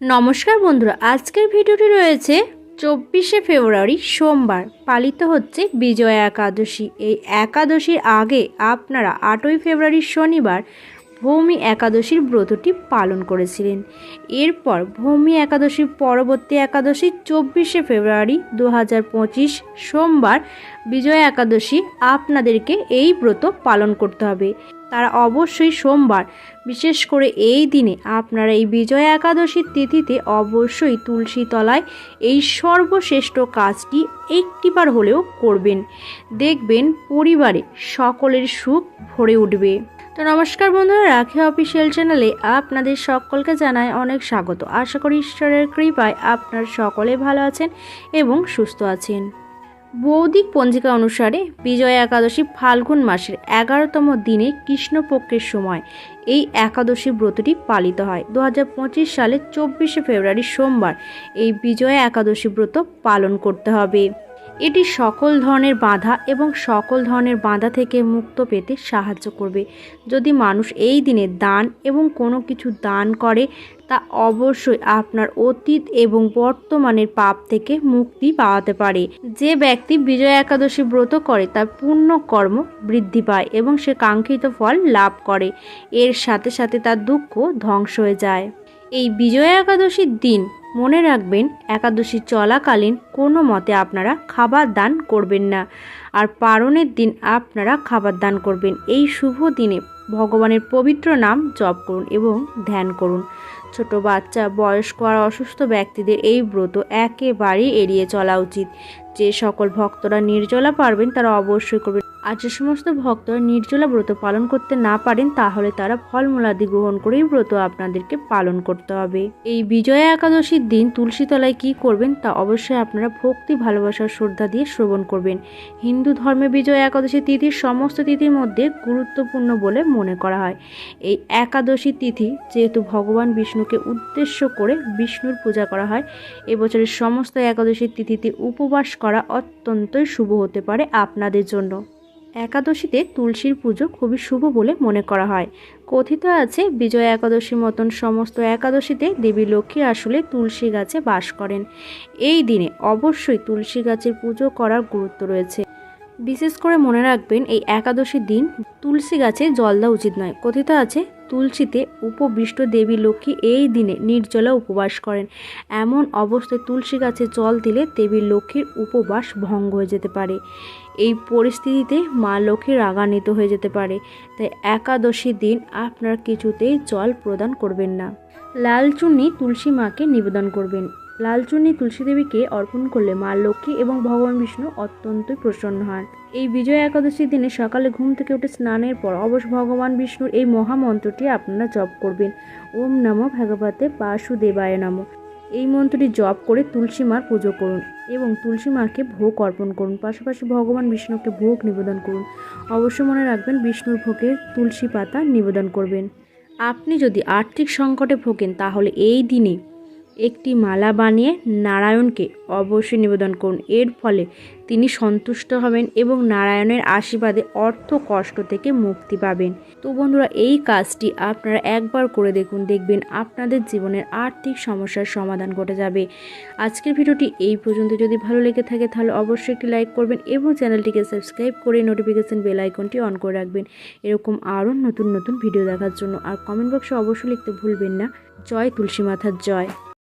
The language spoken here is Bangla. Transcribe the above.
নমস্কার বন্ধুরা, আজকের ভিডিওটি রয়েছে চব্বিশে ফেব্রুয়ারি, সোমবার। পালিত হচ্ছে বিজয়া একাদশী। এই একাদশীর আগে আপনারা আটই ফেব্রুয়ারি শনিবার ভৌমি একাদশীর ব্রতটি পালন করেছিলেন। এরপর ভৌমি একাদশীর পরবর্তী একাদশী চব্বিশে ফেব্রুয়ারি দু সোমবার বিজয়া একাদশী আপনাদেরকে এই ব্রত পালন করতে হবে। তারা অবশ্যই সোমবার, বিশেষ করে এই দিনে আপনারা এই বিজয়া একাদশীর তিথিতে অবশ্যই তুলসী তলায় এই সর্বশ্রেষ্ঠ কাজটি একটিবার হলেও করবেন। দেখবেন পরিবারে সকলের সুখ ভরে উঠবে। তো নমস্কার বন্ধুরা, রাখি অফিসিয়াল চ্যানেলে আপনাদের সকলকে জানায় অনেক স্বাগত। আশা করি ঈশ্বরের কৃপায় আপনার সকলে ভালো আছেন এবং সুস্থ আছেন। বৌদিক পঞ্জিকা অনুসারে বিজয়া একাদশী ফাল্গুন মাসের এগারোতম দিনে কৃষ্ণপক্ষের সময় এই একাদশী ব্রতটি পালিত হয়। দু হাজার পঁচিশ সালের চব্বিশে ফেব্রুয়ারি সোমবার এই বিজয়া একাদশী ব্রত পালন করতে হবে। এটি সকল ধরনের বাধা এবং সকল ধরনের বাধা থেকে মুক্ত পেতে সাহায্য করবে। যদি মানুষ এই দিনে দান এবং কোনো কিছু দান করে, তা অবশ্যই আপনার অতীত এবং বর্তমানের পাপ থেকে মুক্তি পাওয়াতে পারে। যে ব্যক্তি বিজয় একাদশী ব্রত করে, তার পূর্ণ কর্ম বৃদ্ধি পায় এবং সে কাঙ্ক্ষিত ফল লাভ করে। এর সাথে সাথে তার দুঃখ ধ্বংস হয়ে যায়। এই বিজয়া একাদশীর দিন মনে রাখবেন, একাদশী চলাকালীন কোনো মতে আপনারা খাবার দান করবেন না। আর পারণের দিন আপনারা খাবার দান করবেন। এই শুভ দিনে ভগবানের পবিত্র নাম জপ করুন এবং ধ্যান করুন। ছোট বাচ্চা, বয়স্ক আর অসুস্থ ব্যক্তিদের এই ব্রত একেবারেই এড়িয়ে চলা উচিত। যে সকল ভক্তরা নির্জলা পারবেন, তারা অবশ্যই করবেন। আর যে সমস্ত ভক্তরা নির্জলা ব্রত পালন করতে না পারেন, তাহলে তারা ফলমূলাদি গ্রহণ করেই ব্রত আপনাদেরকে পালন করতে হবে। এই বিজয়া একাদশীর দিন তুলসী তলায় কী করবেন, তা অবশ্যই আপনারা ভক্তি ভালোবাসার শ্রদ্ধা দিয়ে শ্রবণ করবেন। হিন্দু ধর্মে বিজয়া একাদশী তিথির সমস্ত তিথির মধ্যে গুরুত্বপূর্ণ বলে মনে করা হয়। এই একাদশী তিথি যেহেতু ভগবান বিষ্ণুকে উদ্দেশ্য করে বিষ্ণুর পূজা করা হয়, এবছরের সমস্ত একাদশীর তিথিতে উপবাস করা অত্যন্তই শুভ হতে পারে আপনাদের জন্য। একাদশীতে তুলসীর পুজো খুবই শুভ বলে মনে করা হয়। কথিত আছে, বিজয় একাদশীর মতন সমস্ত একাদশীতে দেবী লক্ষ্মী আসলে তুলসী গাছে বাস করেন। এই দিনে অবশ্যই তুলসী গাছের পুজো করার গুরুত্ব রয়েছে। বিশেষ করে মনে রাখবেন, এই একাদশীর দিন তুলসী গাছে জল দেওয়া উচিত নয়। কথিত আছে তুলসীতে উপবিষ্ট দেবী লক্ষ্মী এই দিনে নির্জলা উপবাস করেন। এমন অবস্থায় তুলসী গাছে জল দিলে দেবী লক্ষ্মীর উপবাস ভঙ্গ হয়ে যেতে পারে। এই পরিস্থিতিতে মা লক্ষ্মী রাগান্বিত হয়ে যেতে পারে। তাই একাদশী দিন আপনার কিছুতেই জল প্রদান করবেন না। লাল চুন্নি তুলসী মাকে নিবেদন করবেন। লাল চুন্নি তুলসী দেবীকে অর্পণ করলে মা লক্ষ্মী এবং ভগবান বিষ্ণু অত্যন্তই প্রসন্ন হন। এই বিজয় একাদশীর দিনে সকালে ঘুম থেকে উঠে স্নানের পর অবশ্য ভগবান বিষ্ণুর এই মহামন্ত্রটি আপনারা জপ করবেন। ওম নমো ভগবতে বাসুদেবায় নমঃ। এই মন্ত্রটি জপ করে তুলসী মার পুজো করুন এবং তুলসী মাকে ভোগ অর্পণ করুন। পাশাপাশি ভগবান বিষ্ণুকে ভোগ নিবেদন করুন। অবশ্যই মনে রাখবেন বিষ্ণুর ভোগে তুলসী পাতা নিবেদন করবেন। আপনি যদি আর্থিক সংকটে ভোগেন তাহলে এই দিনে একটি মালা বানিয়ে নারায়ণকে অবশ্যই নিবেদন করুন। এর ফলে তিনি সন্তুষ্ট হবেন এবং নারায়ণের আশীর্বাদে অর্থ কষ্ট থেকে মুক্তি পাবেন। তো বন্ধুরা, এই কাজটি আপনারা একবার করে দেখুন, দেখবেন আপনাদের জীবনের আর্থিক সমস্যার সমাধান ঘটে যাবে। আজকের ভিডিওটি এই পর্যন্ত। যদি ভালো লেগে থাকে, তাহলে অবশ্যই একটি লাইক করবেন এবং চ্যানেলটিকে সাবস্ক্রাইব করে নোটিফিকেশান বেল আইকনটি অন করে রাখবেন। এরকম আরও নতুন নতুন ভিডিও দেখার জন্য। আর কমেন্ট বক্সে অবশ্যই লিখতে ভুলবেন না। জয় তুলসী মাথার জয়।